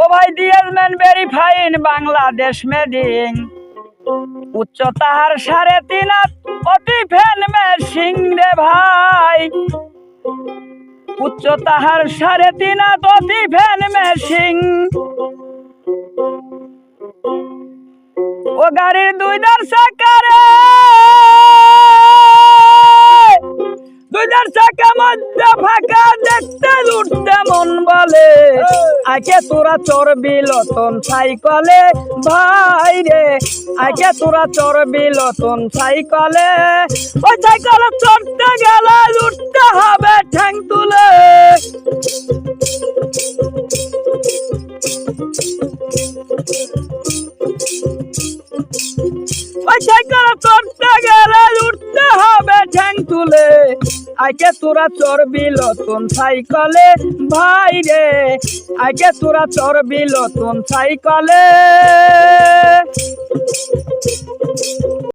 ও ভাই ডিএসম্যান ভেরিফাইন বাংলাদেশ মেডিং। উচ্চতার সাড়ে তিন অতি ফ্যান মেশিং রে ভাই। উচ্চতার সাড়ে তিন অতি ফ্যান মেশিং। ও গাড়ির দুই দার চাকারে। দুই দার চাকা মধ্যে ফাঁকা, দেখতে লুটতে মন বলে। আগে তোরা চড়বি লতন সাইকলে, ভাই রে। আগে তোরা চড়বি লতন সাইকলে, ওই সাইকেলে চড়তে গেলে উঠতে হবে ঠ্যাং তুলে। ওই সাইকেলে চড়তে গেলে তুলে। আগে তোরা চরবি লতুন সাইকলে। ভাই রে আগে তোরা চরবি লতুন সাইকেলে।